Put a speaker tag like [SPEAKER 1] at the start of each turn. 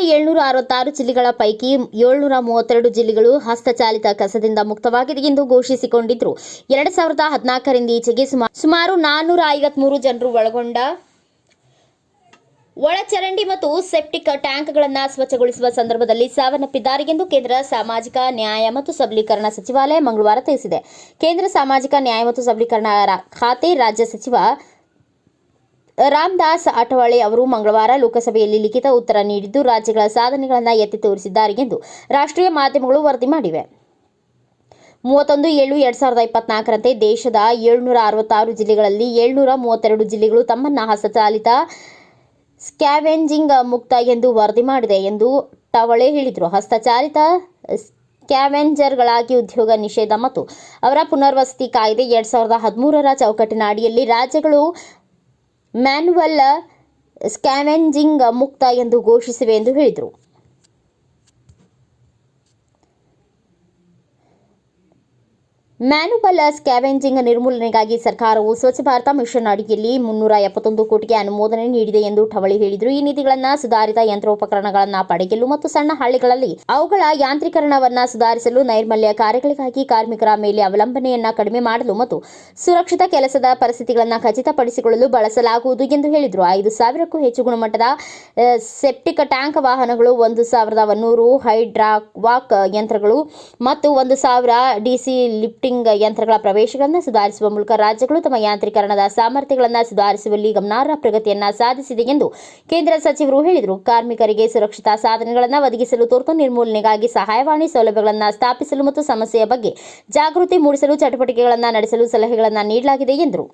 [SPEAKER 1] ಏಳ್ನೂರ ಅರವತ್ತಾರು ಜಿಲ್ಲೆಗಳ ಪೈಕಿ ಏಳ್ನೂರ ಮೂವತ್ತೆರಡು ಜಿಲ್ಲೆಗಳು ಹಸ್ತಚಾಲಿತ ಕಸದಿಂದ ಮುಕ್ತವಾಗಿದೆ ಎಂದು ಘೋಷಿಸಿಕೊಂಡಿದ್ರು. ಎರಡ್ ಸಾವಿರದ ಹದಿನಾಲ್ಕರಿಂದ ಈಚೆಗೆ ಸುಮಾ- ಸುಮಾರು ನಾನ್ನೂರ ಐವತ್ಮೂರು ಜನರು ಒಳಗೊಂಡ ಒಳಚರಂಡಿ ಮತ್ತು ಸೆಪ್ಟಿಕ್ ಟ್ಯಾಂಕ್ಗಳನ್ನು ಸ್ವಚ್ಛಗೊಳಿಸುವ ಸಂದರ್ಭದಲ್ಲಿ ಸಾವನ್ನಪ್ಪಿದ್ದಾರೆ ಎಂದು ಕೇಂದ್ರ ಸಾಮಾಜಿಕ ನ್ಯಾಯ ಮತ್ತು ಸಬಲೀಕರಣ ಸಚಿವಾಲಯ ಮಂಗಳವಾರ ತಿಳಿಸಿದೆ. ಕೇಂದ್ರ ಸಾಮಾಜಿಕ ನ್ಯಾಯ ಮತ್ತು ಸಬಲೀಕರಣ ಖಾತೆ ರಾಜ್ಯ ಸಚಿವ ರಾಮದಾಸ್ ಅಠವಳೆ ಅವರು ಮಂಗಳವಾರ ಲೋಕಸಭೆಯಲ್ಲಿ ಲಿಖಿತ ಉತ್ತರ ನೀಡಿದ್ದು, ರಾಜ್ಯಗಳ ಸಾಧನೆಗಳನ್ನು ಎತ್ತಿ ತೋರಿಸಿದ್ದಾರೆ ಎಂದು ರಾಷ್ಟ್ರೀಯ ಮಾಧ್ಯಮಗಳು ವರದಿ ಮಾಡಿವೆ. ಮೂವತ್ತೊಂದು ಏಳು ಎರಡ್ ಸಾವಿರದ ಇಪ್ಪತ್ನಾಲ್ಕರಂತೆ ದೇಶದ ಏಳ್ನೂರ ಅರವತ್ತಾರು ಜಿಲ್ಲೆಗಳಲ್ಲಿ ಏಳ್ನೂರ ಮೂವತ್ತೆರಡು ಜಿಲ್ಲೆಗಳು ತಮ್ಮನ್ನ ಹಸ್ತಚಾಲಿತ ಸ್ಕ್ಯಾವೆಂಜಿಂಗ್ ಮುಕ್ತ ಎಂದು ವರದಿ ಮಾಡಿದೆ ಎಂದು ಟವಳೆ ಹೇಳಿದರು. ಹಸ್ತಚಾಲಿತ ಸ್ಕ್ಯಾವೆಂಜರ್ಗಳಾಗಿ ಉದ್ಯೋಗ ನಿಷೇಧ ಮತ್ತು ಅವರ ಪುನರ್ವಸತಿ ಕಾಯ್ದೆ ಎರಡ್ ಸಾವಿರದ ಹದಿಮೂರರ ಚೌಕಟ್ಟಿನ ಅಡಿಯಲ್ಲಿ ರಾಜ್ಯಗಳು ಮ್ಯಾನ್ಯುವಲ್ ಸ್ಕ್ಯಾವೆಂಜಿಂಗ್ ಮುಕ್ತ ಎಂದು ಘೋಷಿಸಿವೆ ಎಂದು ಹೇಳಿದರು. ಮ್ಯಾನುವಲ್ ಸ್ಕ್ಯಾವೆಂಜಿಂಗ್ ನಿರ್ಮೂಲನೆಗಾಗಿ ಸರ್ಕಾರವು ಸ್ವಚ್ಛ ಭಾರತ ಮಿಷನ್ ಅಡಿಯಲ್ಲಿ ಮುನ್ನೂರ ಎಪ್ಪತ್ತೊಂದು ಕೋಟಿಗೆ ಅನುಮೋದನೆ ನೀಡಿದೆ ಎಂದು ಠವಳಿ ಹೇಳಿದರು. ಈ ನಿಧಿಗಳನ್ನು ಸುಧಾರಿತ ಯಂತ್ರೋಪಕರಣಗಳನ್ನು ಪಡೆಯಲು ಮತ್ತು ಸಣ್ಣ ಹಳ್ಳಿಗಳಲ್ಲಿ ಅವುಗಳ ಯಾಂತ್ರೀಕರಣವನ್ನು ಸುಧಾರಿಸಲು ನೈರ್ಮಲ್ಯ ಕಾರ್ಯಗಳಿಗಾಗಿ ಕಾರ್ಮಿಕರ ಮೇಲೆ ಅವಲಂಬನೆಯನ್ನು ಕಡಿಮೆ ಮಾಡಲು ಮತ್ತು ಸುರಕ್ಷಿತ ಕೆಲಸದ ಪರಿಸ್ಥಿತಿಗಳನ್ನು ಖಚಿತಪಡಿಸಿಕೊಳ್ಳಲು ಬಳಸಲಾಗುವುದು ಎಂದು ಹೇಳಿದರು. ಐದು ಸಾವಿರಕ್ಕೂ ಹೆಚ್ಚು ಗುಣಮಟ್ಟದ ಸೆಪ್ಟಿಕ್ ಟ್ಯಾಂಕ್ ವಾಹನಗಳು, ಒಂದು ಸಾವಿರದ ಒನ್ನೂರು ಹೈಡ್ರಾವಾಕ್ ಯಂತ್ರಗಳು ಮತ್ತು ಒಂದು ಸಾವಿರ ಡಿಸಿ ಲಿಫ್ಟಿಂಗ್ ಯಂತ್ರಗಳ ಪ್ರವೇಶಗಳನ್ನು ಸುಧಾರಿಸುವ ಮೂಲಕ ರಾಜ್ಯಗಳು ತಮ್ಮ ಯಾಂತ್ರೀಕರಣದ ಸಾಮರ್ಥ್ಯಗಳನ್ನು ಸುಧಾರಿಸುವಲ್ಲಿ ಗಮನಾರ್ಹ ಪ್ರಗತಿಯನ್ನು ಸಾಧಿಸಿದೆ ಎಂದು ಕೇಂದ್ರ ಸಚಿವರು ಹೇಳಿದರು. ಕಾರ್ಮಿಕರಿಗೆ ಸುರಕ್ಷತಾ ಸಾಧನಗಳನ್ನು ಒದಗಿಸಲು ತುರ್ತು ನಿರ್ಮೂಲನೆಗಾಗಿ ಸಹಾಯವಾಣಿ ಸೌಲಭ್ಯಗಳನ್ನು ಸ್ಥಾಪಿಸಲು ಮತ್ತು ಸಮಸ್ಯೆಯ ಬಗ್ಗೆ ಜಾಗೃತಿ ಮೂಡಿಸಲು ಚಟುವಟಿಕೆಗಳನ್ನು ನಡೆಸಲು ಸಲಹೆಗಳನ್ನು ನೀಡಲಾಗಿದೆ ಎಂದರು.